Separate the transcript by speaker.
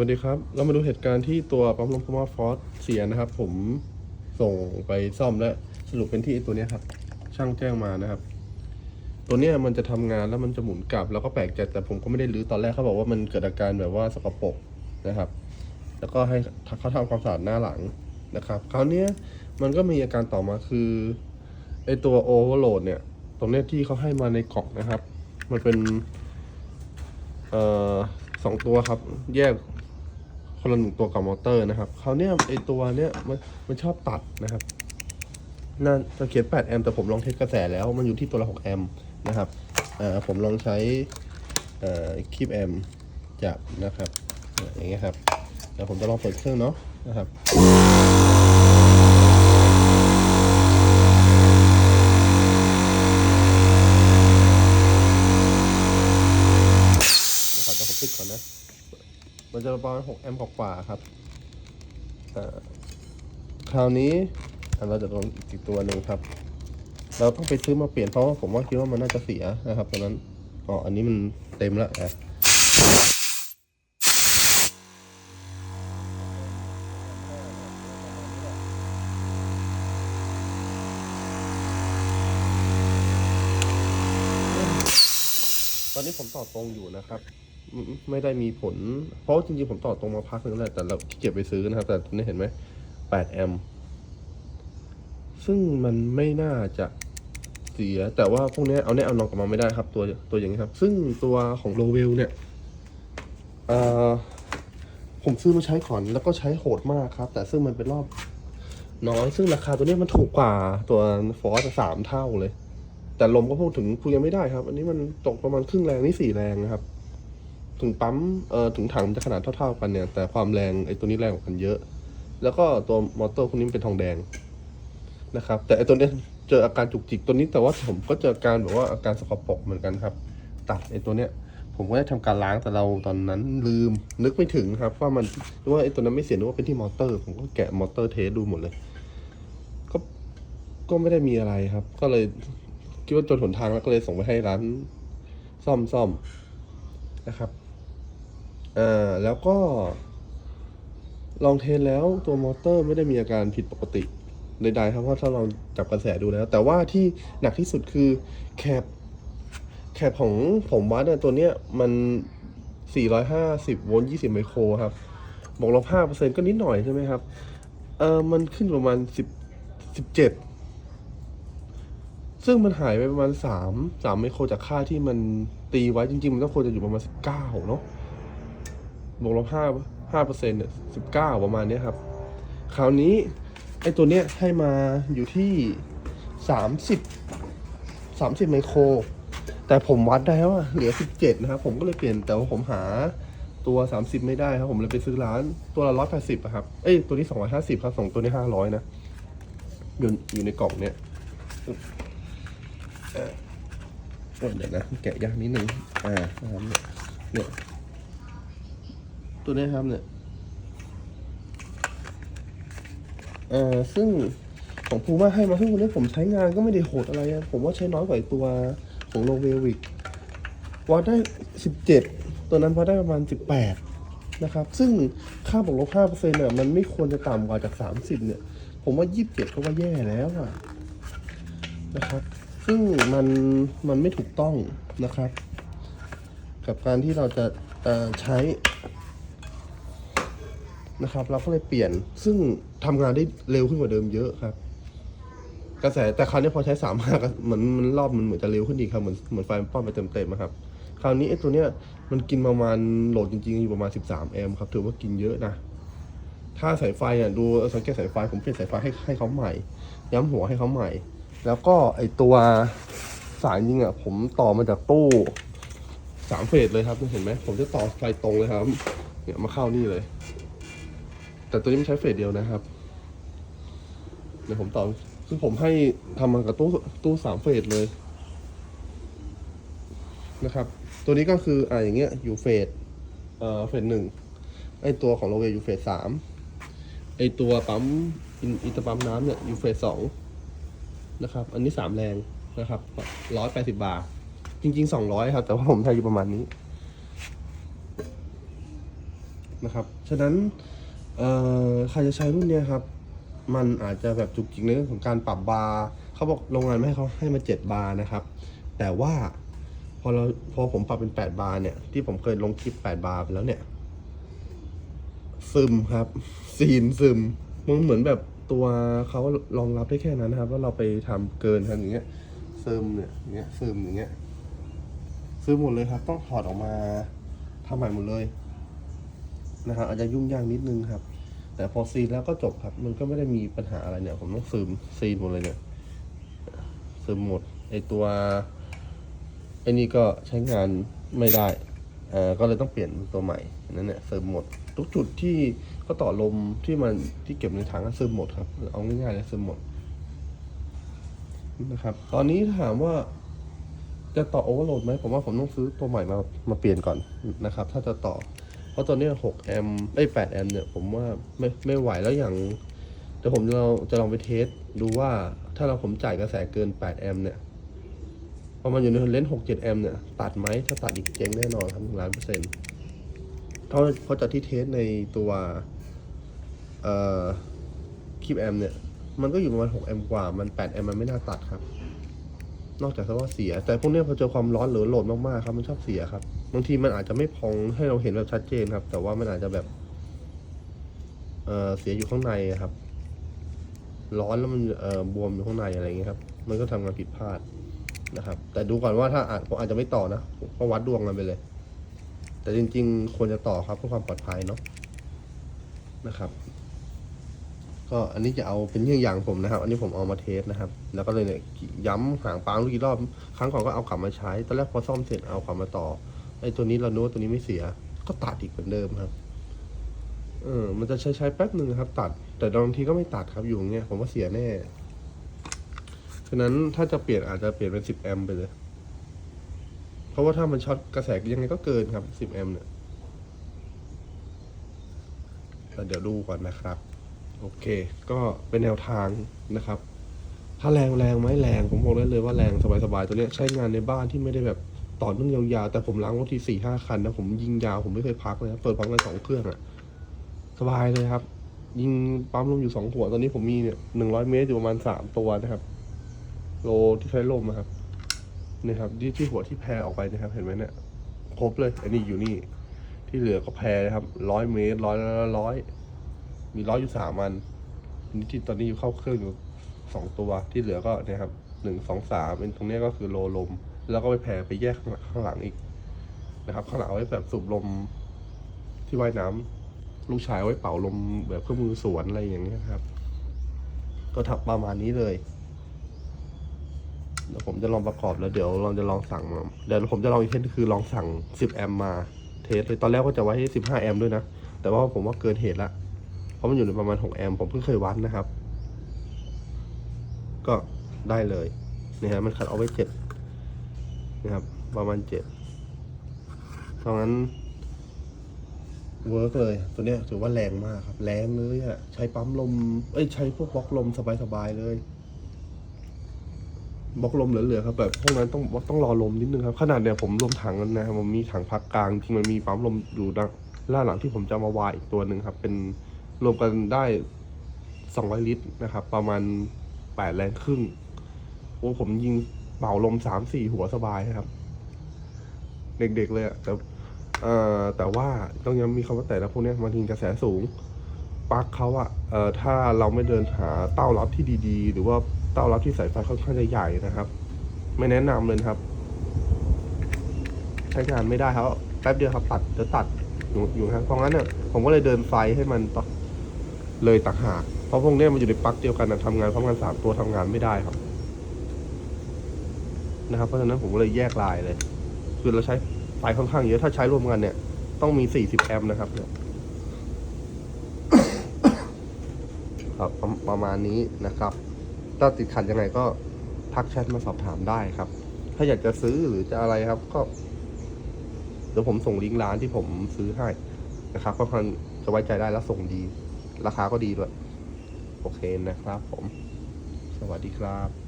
Speaker 1: วัสดีครับ เรามาดูเหตุการณ์ที่ตัวปั๊มลมพมาฟอสเสียนะครับ ผมส่งไปซ่อมและสรุปเป็นที่ตัวนี้ครับ ช่างแจ้งมานะครับ ตัวเนี้ยมันจะทำงานแล้วมันจะหมุนกลับ แล้วก็แปลกใจแต่ผมก็ไม่ได้รื้อตอนแรกเขาบอกว่ามันเกิดอาการแบบว่าสกปรกนะครับ แล้วก็ให้เขาทำความสะอาดหน้าหลังนะครับคราวนี้มันก็มีอาการต่อมาคือไอตัวโอเวอร์โหลดเนี่ย ตรงเนี้ยที่เขาให้มาในกล่องนะครับ มันเป็นเอ่อสองตัวครับ แยก คนละหนึ่งตัวกับมอเตอร์นะครับเขาเนี่ยไอตัวเนี้ยมันมันชอบตัดนะครับน่าจะเขียน8แอมป์แต่ผมลองเทสกระแสแล้วมันอยู่ที่ตัวละ6แอมป์นะครับผมลองใช้เอ่อคีบแอมป์จับนะครับอย่างเงี้ยครับเดี๋ยวผมจะลองเปิดเครื่องเนาะนะครับเดี๋ยวผมปิดก่อนนะ มันจะประมาณ6แอมป์กว่าครับอ่คราวนี้เราจะลองอีกตัวหนึ่งครับ เราต้องไปซื้อมาเปลี่ยนเพราะว่าผมว่าคิดว่ามันน่าจะเสียนะครับตอนนั้นอ๋ออันนี้มันเต็มแล้วอะตอนนี้ผมต่อตรงอยู่นะครับ ไม่ได้มีผล เพราะจริงๆผมต่อตรงมาพักนึงแหล้วแต่เราเกียจไปซื้อนะครับ แต่นี่เห็นไหม8แอมซึ่งมันไม่น่าจะเสีย แต่ว่าพวกนี้เอาแน่เอานอนกลับมาไม่ได้ครับ ตัวตัวอย่างนี้ครับ ซึ่งตัวของโลเวลเนี่ยอ่อผมซื้อมาใช้ก่อนแล้วก็ใช้โหดมากครับ แต่ซึ่งมันเป็นรอบน้อย ซึ่งราคาตัวนี้มันถูกกว่าตัวฟอร์สสามเท่าเลย แต่ลมก็พูดถึงคุยยังไม่ได้ครับ อันนี้มันตกประมาณครึ่งแรงนี่สี่แรงนะครับ ถึงปั๊มเอ่อถึงถังมันจะขนาดเท่าๆกันเนี่ย แต่ความแรงไอ้ตัวนี้แรงกว่ากันเยอะ แล้วก็ตัวมอเตอร์พวกนี้มันเป็นทองแดงนะครับ แต่ไอตัวนี้เจออาการจุกจิกตัวนี้แต่ว่าผมก็เจออาการแบบว่าอาการสกปรกเหมือนกันครับ ตัดไอ้ตัวเนี้ยผมก็ได้ทำการล้างแต่เราตอนนั้นลืมนึกไม่ถึงครับ ว่ามันว่าไอ้ตัวนั้นไม่เสียนึกว่าเป็นที่มอเตอร์ ผมก็แกะมอเตอร์เทสดูหมดเลย ก็ก็ไม่ได้มีอะไรครับ ก็เลยคิดว่าจนหนทางแล้วก็เลยส่งไปให้ร้านซ่อมซ่อมนะครับ อ่าแล้วก็ ลองเทสแล้วตัวมอเตอร์ไม่ได้มีอาการผิดปกติใดๆครับเพราะถ้าลองจับกระแสดูแล้ว แต่ว่าที่หนักที่สุดคือแคปแคปของผมวัดเนี่ยตัวเนี้ยมัน 450 โวลต์ 20 ไมโครครับบวกลบ5%ก็นิดหน่อยใช่ไหมครับ เออมันขึ้นประมาณ 10 17 ซึ่งมันหายไปประมาณ 3 3 ไมโครจากค่าที่มันตีไว้จริง ๆ มันต้องควรจะอยู่ประมาณ 19 เนาะ บวกลบห้าห้าเปอร์เซ็นต์เนี่ยสิบเก้าประมาณนี้ครับ คราวนี้ไอตัวเนี้ยให้มาอยู่ที่สามสิบสามสิบไมโคร แต่ผมวัดได้ว่าเหลือสิบเจ็ดนะครับ ผมก็เลยเปลี่ยนแต่ว่าผมหาตัวสามสิบไม่ได้ครับ ผมเลยไปซื้อร้านตัวละร้อยแปดสิบครับ เอ้ยตัวนี้สองร้อยห้าสิบครับสองตัวนี้ห้าร้อยนะอยู่อยู่ในกล่องเนี้ยเดี๋ยวนะ แกะยากนิดนึงอ่าเนี่ย ตัวนี้ครับเนี่ยเอ่อซึ่งของพูม่าให้มาซึ่งวันนี้ผมใช้งานก็ไม่ได้โหดอะไรอะผมว่าใช้น้อยกว่าตัวของโลเววิกวัดได้สิบเจ็ดตัวนั้นวัดได้ประมาณสิบแปดนะครับ ซึ่งค่าบวกลบห้าเปอร์เซ็นต์เนี่ยมันไม่ควรจะต่ำกว่าจากสามสิบเนี่ย ผมว่ายี่สิบเจ็ดก็ว่าแย่แล้วอะนะครับ ซึ่งมันมันไม่ถูกต้องนะครับ กับการที่เราจะใช้ นะครับ เราก็เลยเปลี่ยนซึ่งทำงานได้เร็วขึ้นกว่าเดิมเยอะครับ กระแสแต่คราวนี้พอใช้สามห้าก็เหมือนมันรอบมันเหมือนจะเร็วขึ้นอีกครับเหมือนเหมือนไฟมันป้อนไปเต็มๆอะครับ คราวนี้ไอ้ตัวเนี้ยมันกินประมาณโหลดจริงๆอยู่ประมาณ 13 แอมป์ครับถือว่ากินเยอะนะถ้าสายไฟอะดูสังเกตสายไฟผมเปลี่ยนสายไฟให้ให้เขาใหม่ ย้ำหัวให้เขาใหม่ แล้วก็ไอตัวสายยิงอะ ผมต่อมาจากตู้สามเฟสเลยครับเห็นไหมผมจะต่อไฟตรงเลยครับ เนี่ยมาเข้านี่เลย แต่ตัวนี้มันใช้เฟสเดียวนะครับ เดี๋ยวผมต่อคือผมให้ทำมากับตู้ตู้สามเฟสเลยนะครับ ตัวนี้ก็คืออ่าอย่างเงี้ยอยู่เฟสเอ่อเฟสหนึ่งไอตัวของโรเวอยู่เฟสสามไอตัวปั๊มอินเตอร์ปั๊มน้ำเนี่ยอยู่เฟสสองนะครับ อันนี้สามแรงนะครับร้อยแปดสิบบาท จริงๆสองร้อยครับ แต่ว่าผมใช้อยู่ประมาณนี้นะครับ ฉะนั้น เอ่อใครจะใช้รุ่นเนี้ยครับ มันอาจจะแบบจุกจิกในเรื่องของการปรับบาร์เขาบอกโรงงานไม่ให้เขาให้มาเจ็ดบาร์นะครับ แต่ว่าพอเราพอผมปรับเป็นแปดบาร์เนี่ย ที่ผมเคยลงคลิปแปดบาร์ไปแล้วเนี่ย ซึมครับ ซีนซึมมันเหมือนแบบตัวเขารองรับได้แค่นั้นนะครับแล้วเราไปทำเกินทำอย่างเงี้ยซึมเนี่ยอย่างเงี้ยซึมอย่างเงี้ยซึมหมดเลยครับ ต้องถอดออกมาทำใหม่หมดเลย นะครับอาจจะยุ่งยากนิดนึงครับ แต่พอซีนแล้วก็จบครับ มันก็ไม่ได้มีปัญหาอะไรเนี่ย ผมต้องซึมซีนหมดเลยเนี่ยซึมหมดไอตัวไอ้นี่ก็ใช้งานไม่ได้อ่อก็เลยต้องเปลี่ยนตัวใหม่นั่นเนี่ยซึมหมด ทุกจุดที่ก็ต่อลมที่มันที่เก็บในถังก็ซึมหมดครับ เอาง่ายๆเลยซึมหมดนะครับ ตอนนี้ถามว่าจะต่อโอเวอร์โหลดไหมผมว่าผมต้องซื้อตัวใหม่มามาเปลี่ยนก่อนนะครับ ถ้าจะต่อ ราะตอนนี้6แอมป์ไอ้8แอมป์เนี่ยผมว่าไม่ไม่ไหวแล้วอย่างเดี๋ยวผมจะลองจะลองไปเทสดูว่าถ้าเราผมจ่ายกระแสเกิน8แอมป์เนี่ยพอมันอยู่ในเลนส์6 7แอมป์เนี่ยตัดไหมถ้าตัดอีกเจ๊งแน่นอนครับล้านเปอร์เซ็นต์เพราะเพราะจากที่เทสในตัวเอ่อคลิปแอมป์เนี่ยมันก็อยู่ประมาณ6แอมป์กว่ามัน8แอมป์มันไม่น่าตัดครับ นอกจากจะว่าเสีย แต่พวกนี้พอเจอความร้อนหรือโหลดมากๆครับมันชอบเสียครับ บางทีมันอาจจะไม่พองให้เราเห็นแบบชัดเจนครับ แต่ว่ามันอาจจะแบบเออเสียอยู่ข้างในครับ ร้อนแล้วมันเออบวมอยู่ข้างในอะไรอย่างเงี้ยครับ มันก็ทำงานผิดพลาดนะครับ แต่ดูก่อนว่าถ้าอาจผมอาจจะไม่ต่อนะก็วัดดวงกันไปเลย แต่จริง ๆ ควรจะต่อครับเพื่อความปลอดภัยเนาะนะครับ ก็อันนี้จะเอาเป็นเยี่ยงอย่างผมนะครับ อันนี้ผมเอามาเทสนะครับ แล้วก็เลยเนี่ยย้ำหางปางลูกกี่รอบ ครั้งก่อนก็เอากลับมาใช้ตอนแรกพอซ่อมเสร็จเอากลับมาต่อ ไอ้ตัวนี้เราโน้ตตัวนี้ไม่เสีย ก็ตัดอีกเหมือนเดิมครับ เออ มันจะใช้ใช้แป๊บหนึ่งครับ ตัด แต่บางทีก็ไม่ตัดครับอยู่เงี้ยผมว่าเสียแน่ ฉะนั้นถ้าจะเปลี่ยนอาจจะเปลี่ยนเป็นสิบแอมป์ไปเลย เพราะว่าถ้ามันช็อตกระแสยังไงก็เกินครับสิบแอมป์เนี่ยแต่เดี๋ยวดูก่อนนะครับ โอเค ก็เป็นแนวทางนะครับ ถ้าแรงแรงไหมแรงผมบอกได้เลยว่าแรงสบายๆตัวเนี้ยใช้งานในบ้านที่ไม่ได้แบบ ต่อเนื่องยาวๆแต่ผมล้างรถทีสี่ห้าคันนะผมยิงยาวผมไม่เคยพักเลยครับเปิดพร้อมกันสองเครื่องอะสบายเลยครับ ยิงปั๊มลมอยู่สองหัวตอนนี้ผมมีเนี่ยหนึ่งร้อยเมตรอยู่ประมาณสามตัวนะครับ โลที่ใช้ลมนะครับนี่ครับที่ที่หัวที่แพรออกไปนะครับ เห็นไหมเนี่ยครบเลยอันนี้อยู่นี่ ที่เหลือก็แพรนะครับร้อยเมตรร้อยร้อยมีร้อยอยู่สามอันนี่ที่ตอนนี้อยู่เข้าเครื่องอยู่สองตัวที่เหลือก็เนี่ยครับหนึ่งสองสามเป็นตรงนี้ก็คือโลลม แล้วก็ไปแผ่ไปแยกข้างหลังอีกนะครับ ข้างหลังเอาไว้แบบสูบลมที่ว่ายน้ำลูกชายเอาไว้เป่าลมแบบเครื่องมือสวนอะไรอย่างเงี้ยครับ ก็ทำประมาณนี้เลยเดี๋ยวผมจะลองประกอบแล้วเดี๋ยวเราจะลองสั่งเดี๋ยวผมจะลองอีกเทสคือลองสั่ง 10 แอมมาเทสเลยตอนแรกก็จะไว้ให้15 แอมด้วยนะ แต่ว่าผมว่าเกินเหตุละ เพราะมันอยู่ในประมาณ 6 แอมผมเพิ่งเคยวัดนะครับ ก็ได้เลยนี่ฮะมันคัดเอาไว้เจ็ด นะครับ ประมาณเจ็ดเพราะงั้นเวิร์กเลย ตัวเนี้ยถือว่าแรงมากครับ แรงเลยอะ่ะ ใช้ปั๊มลม เอ้ย ใช้พวกบล็อกลมสบายๆเลยบล็อกลมเหลือๆครับแบบพวกนั้นต้องต้องรอลมนิดนึงครับ ขนาดเนี่ยผมรวมถังแล้วนะครับผมมีถังพักกลางจริงมันมีปั๊มลมอยู่ด้านล่าหลังที่ผมจะมาวายอีกตัวหนึ่งครับ เป็นรวมกันได้สองร้อยลิตรนะครับ ประมาณแปดแรงครึ่งโอ้ผมยิง เป่าลมสามสี่หัวสบายครับ เด็กๆเลยอะแต่เอ่อแต่ว่าต้องยังมีคำว่าแต่ละพวกนี้มันทิ้งกระแสสูงปลั๊กเขาอะเอ่อถ้าเราไม่เดินหาเต้ารับที่ดีๆ หรือว่าเต้ารับที่สายไฟค่อนข้างจะใหญ่นะครับ ไม่แนะนำเลยครับ ใช้งานไม่ได้ครับแป๊บเดียวครับตัดจะตัดอยู่อยู่ครับเพราะงั้นเนี่ยผมก็เลยเดินไฟให้มันเลยต่างหากเพราะพวกนี้มันอยู่ในปลั๊กเดียวกันนะทำงานพร้อมกันสามตัวทำงานไม่ได้ครับ นะครับเพราะฉะนั้นผมก็เลยแยกลายเลย คือเราใช้ไฟค่อนข้างเยอะถ้าใช้รวมกันเนี่ย ต้องมี 40 แอมป์นะครับเนี่ยครับประประมาณนี้นะครับ ถ้าติดขัดยังไงก็ทักแชทมาสอบถามได้ครับ ถ้าอยากจะซื้อหรือจะอะไรครับ ก็เดี๋ยวผมส่งลิงก์ร้านที่ผมซื้อให้นะครับเพราะมันจะไว้ใจได้แล้วส่งดี ราคาก็ดีด้วย โอเคนะครับผม สวัสดีครับ